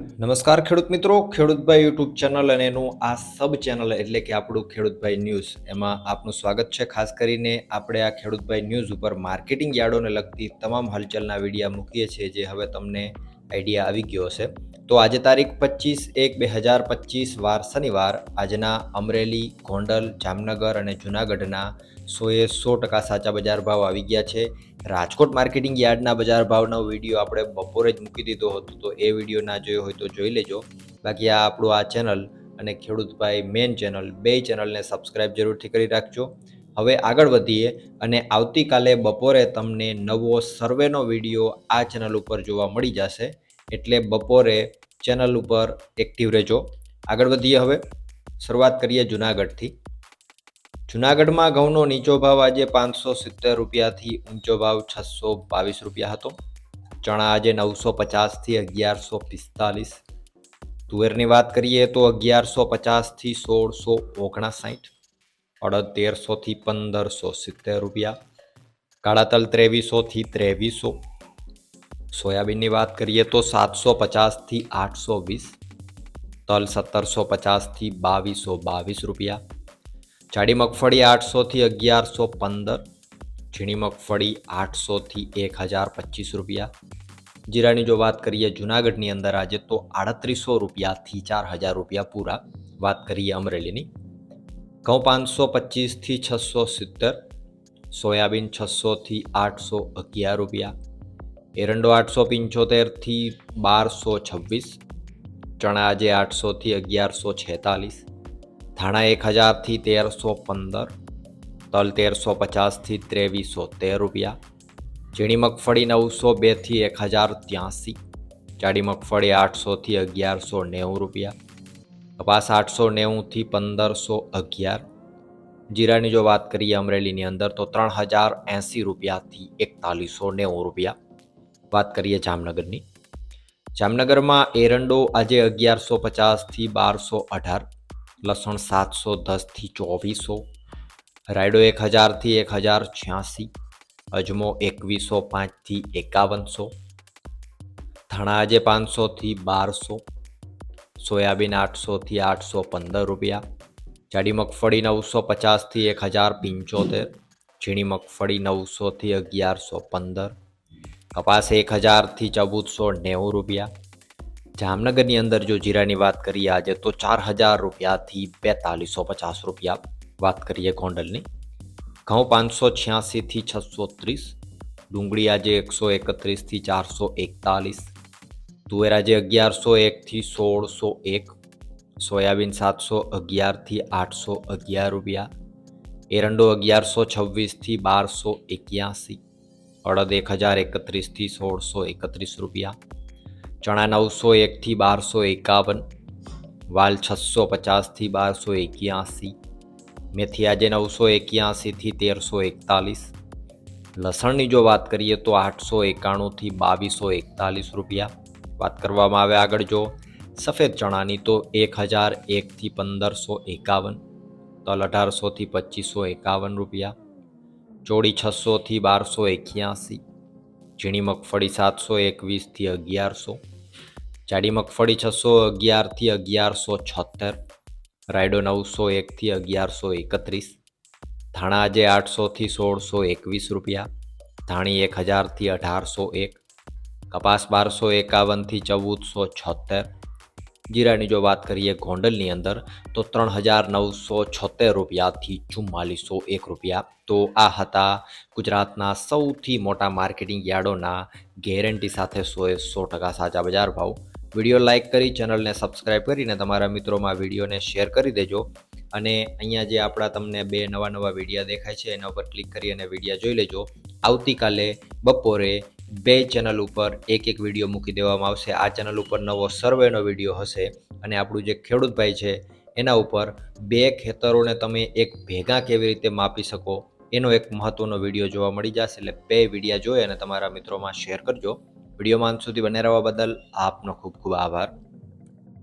નમસ્કાર ખેડૂત મિત્રો, ખેડૂતભાઈ યુટ્યુબ ચેનલ અને એનું આ સબ ચેનલ એટલે કે આપણું ખેડૂતભાઈ ન્યૂઝ, એમાં આપનું સ્વાગત છે. ખાસ કરીને આપણે આ ખેડૂતભાઈ ન્યૂઝ ઉપર માર્કેટિંગ યાર્ડોને લગતી તમામ હલચલના વિડીયા મૂકીએ છીએ જે હવે તમને આઈડિયા આવી ગયો હશે. તો આજે તારીખ પચીસ એક બે હજાર પચીસ, વાર શનિવાર. આજના અમરેલી, ગોંડલ, જામનગર અને જૂનાગઢના સોએ સો ટકા સાચા બજાર ભાવ આવી ગયા છે. રાજકોટ માર્કેટિંગ યાર્ડના બજાર ભાવનો વીડિયો આપણે બપોરે જ મૂકી દીધો હતો, તો એ વીડિયો ના જોયો હોય તો જોઈ લેજો. બાકી આ આપણું આ ચેનલ અને ખેડૂતભાઈ મેન ચેનલ, બે ચેનલને સબસ્ક્રાઇબ જરૂરથી કરી રાખજો. હવે આગળ વધીએ અને આવતીકાલે બપોરે તમને નવો સર્વેનો વીડિયો આ ચેનલ ઉપર જોવા મળી જશે. એટલે બપોરે ચેનલ ઉપર એક્ટિવ રહેજો. આગળ વધીએ હવે. શરૂઆત કરીએ જુનાગઢથી. જુનાગઢમાં ઘઉંનો નીચો ભાવ આજે પાંચસો સિત્તેર રૂપિયાથી ઊંચો ભાવ છસો બાવીસ રૂપિયા હતો. ચણા આજે નવસો પચાસથી અગિયારસો પિસ્તાલીસ. તુવેરની વાત કરીએ તો અગિયારસો પચાસથી સોળસો ઓગણસાઠ. અડદ તેરસોથી પંદરસો સિત્તેર રૂપિયા. કાળા તલ ત્રેવીસોથી ત્રેવીસો. સોયાબીનની વાત કરીએ તો સાતસો પચાસથી આઠસો વીસ. તલ સત્તરસો પચાસથી બાવીસો બાવીસ રૂપિયા. જાડી મગફળી આઠસોથી અગિયારસો પંદર, ઝીણી મગફળી આઠસોથી એક હજાર પચીસ રૂપિયા. જીરાની જો વાત કરીએ જુનાગઢની અંદર આજે તો આડત્રીસો રૂપિયાથી ચાર હજાર રૂપિયા પૂરા. વાત કરીએ અમરેલીની. ઘઉં પાંચસો પચીસથી છસો સિત્તેર, સોયાબીન છસોથી આઠસો અગિયાર રૂપિયા. એરંડો આઠસો પંચોતેરથી બારસો છવ્વીસ, ચણા આજે આઠસોથી અગિયારસો છેતાલીસ. ધાણા એક હજારથી તેરસો પંદર, તલ તેરસો પચાસથી ત્રેવીસો તેર રૂપિયા, ઝીણી મગફળી નવસો બેથી એક હજાર ત્યાંસી, જાડી મગફળી આઠસોથી અગિયારસો નેવું રૂપિયા, કપાસ આઠસો નેવુંથી પંદરસો અગિયાર, જીરાની જો વાત કરીએ અમરેલીની અંદર તો ત્રણ હજાર એંસી રૂપિયાથી એકતાલીસો નેવું રૂપિયા. વાત કરીએ જામનગરની. જામનગરમાં એરંડો આજે અગિયારસો પચાસથી બારસો અઢાર લસણ સાતસો, દસથી ચોવીસો, રાયડો એક હજારથી એક હજાર છ્યાસી અજમો એકવીસો, પાંચથી એકાવનસો, ધાણા પાંચસોથી બારસો, સોયાબીન આઠસોથી આઠસો પંદર રૂપિયા, જાડી મગફળી નવસો પચાસથી એક હજાર પંચોતેર, ઝીણી મગફળી નવસોથી અગિયારસો પંદર, કપાસ એક હજારથી ચૌદસો નેવું રૂપિયા જામનગરની અંદર જો જીરાની વાત કરીએ આજે, તો ચાર હજાર રૂપિયાથી બેતાલીસો પચાસ રૂપિયા. વાત કરીએ ગોંડલની. ઘઉં પાંચસો છ્યાસીથી છસો ત્રીસ. ડુંગળી આજે એકસો એકત્રીસથી ચારસો એકતાલીસ. તુવેર આજે અગિયારસો એકથી સોળસો એક. સોયાબીન સાતસો અગિયારથી આઠસો અગિયાર રૂપિયા. એરંડો અગિયારસો છવ્વીસથી બારસો એક્યાસી. અડદ એક હજાર એકત્રીસથી સોળસો એકત્રીસ રૂપિયા. ચણા નવસો એકથી બારસો એકાવન, વાલ છસો પચાસથી બારસો એક્યાસી, મેથી આજે નવસો એક્યાસીથી તેરસો એકતાલીસ, લસણની જો વાત કરીએ તો આઠસો એકાણુંથી બાવીસો એકતાલીસ રૂપિયા. વાત કરવામાં આવે આગળ જો, સફેદ ચણાની તો એક હજાર એકથી પંદરસો એકાવન, તલ અઢારસોથી પચીસો એકાવન રૂપિયા, ચોળી છસોથી બારસો એક્યાસી ઝીણી મગફળી સાતસો એકવીસથી અગિયારસો, જાડી મગફળી છસો અગિયારથી અગિયારસો છોતેર રાયડો નવસો એકથી અગિયારસો એકત્રીસ, ધાણા આજે આઠસોથી સોળસો એકવીસ રૂપિયા, ધાણી એક હજારથી અઢારસો એક, કપાસ બારસો એકાવનથી ચૌદસો છોતેર જીરાની જો વાત કરીએ ગોંડલની અંદર, તો ત્રણ હજાર નવસો છોતેર રૂપિયાથી ચુમ્માલીસો એક રૂપિયા. તો આ હતા ગુજરાતના સૌથી મોટા માર્કેટિંગ યાર્ડોના ગેરંટી સાથે સોએ સો ટકા સાચા બજાર ભાવ. વીડિયો લાઇક કરી, ચેનલને સબસ્ક્રાઇબ કરીને તમારા મિત્રોમાં વિડીયોને શેર કરી દેજો. અને અહીંયા જે આપણા તમને બે નવા નવા વિડીયા દેખાય છે, એના ઉપર ક્લિક કરી અને વિડીયા જોઈ લેજો. આવતીકાલે બપોરે બે ચેનલ ઉપર એક એક વીડિયો મૂકી દેવામાં આવશે. આ ચેનલ ઉપર નવો સર્વેનો વીડિયો હશે અને આપણું જે ખેડૂતભાઈ છે, એના ઉપર બે ખેતરોને તમે એક ભેગા કેવી રીતે માપી શકો, એનો એક મહત્વનો વીડિયો જોવા મળી જશે. એટલે બે વિડીયા જોઈ અને તમારા મિત્રોમાં શેર કરજો. વિડીયોમાં અંત સુધી બને રહેવા બદલ આપનો ખૂબ ખૂબ આભાર.